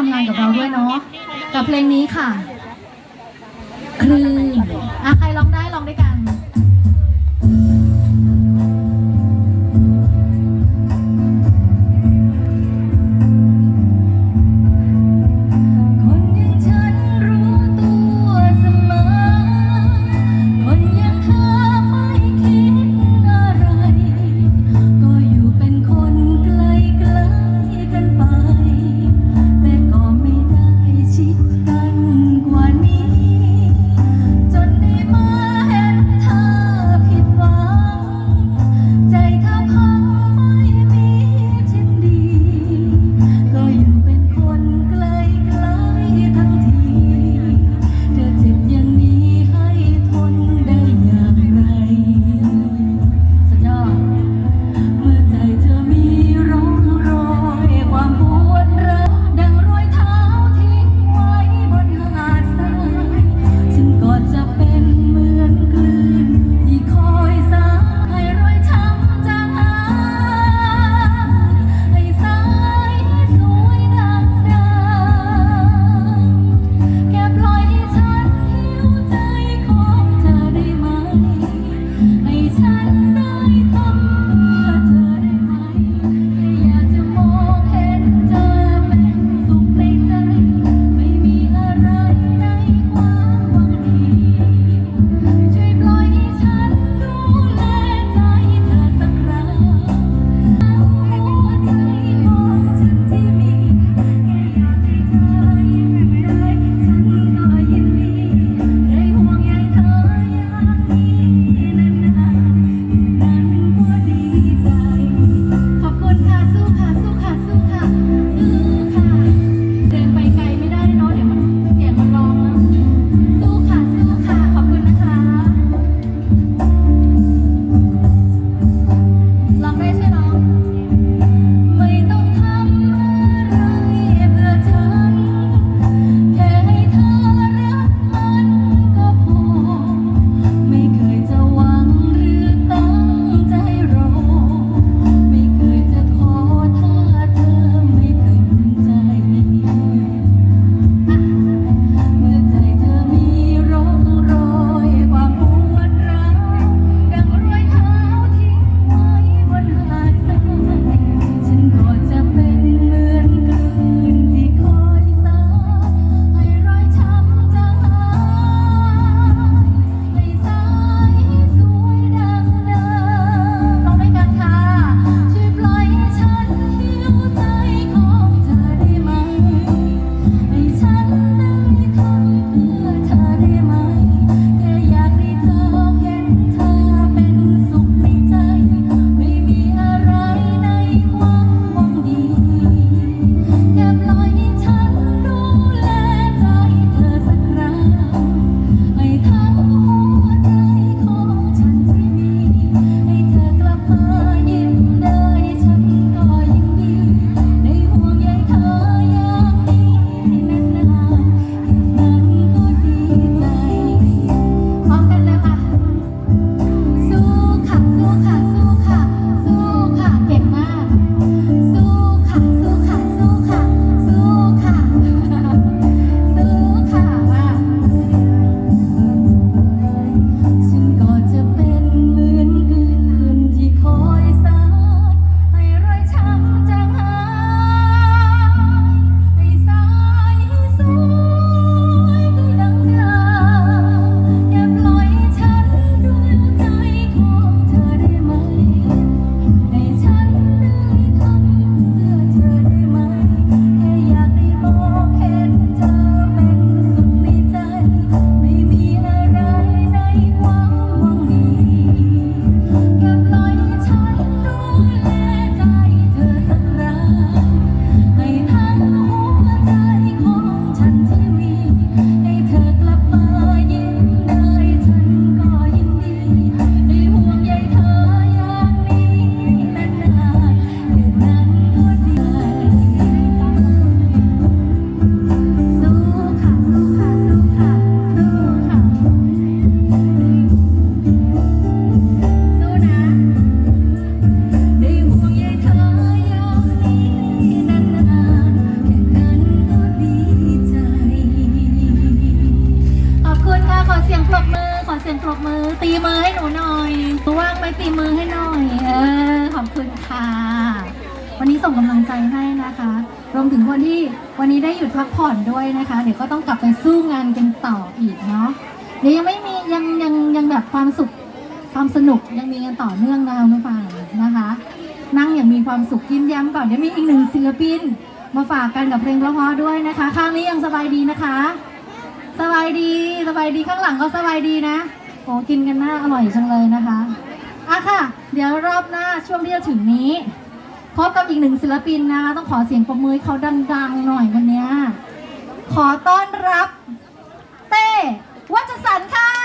ทำงานกับเราด้วยเนาะกับเพลงนี้ค่ะ คืออะใครร้องได้ร้องด้วยกัน สียงปรบมือ ตีมือให้หนูหน่อยว่างไหมตีมือให้หน่อย เออ ขอบคุณค่ะ วันนี้ส่งกำลังใจให้นะคะ รวมถึงคนที่วันนี้ได้หยุดพักผ่อนด้วยนะคะ เดี๋ยวก็ต้องกลับไปสู้งานกันต่ออีกเนาะ เดี๋ยวยังไม่มียังยังยังแบบความสุขความสนุกยังมีกันต่อเนื่องนะคะคุณฟังนะคะ นั่งอย่างมีความสุขยิ้มแย้มก่อนเดี๋ยวมีอีกหนึ่งศิลปิน มาฝากกันกับเพลงเพราะๆด้วยนะคะ ข้างนี้ยังสบายดีนะคะ สบายดีสบายดีข้างหลังก็สบายดีนะ อ้กินกันน่าอร่อยจังเลยนะคะอะค่ะ เดี๋ยวรอบหน้าช่วงที่จะถึงนี้พบกับอีกหนึ่งศิลปินนะคะ ต้องขอเสียงประมือเขาดังๆหน่อยวันนี้ ขอต้อนรับ เต้วัชสันค่ะ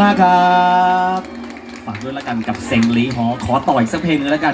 มากครับ ฝากด้วยละกันกับเซงลีฮอขอต่ออีกสักเพลงนึงละกัน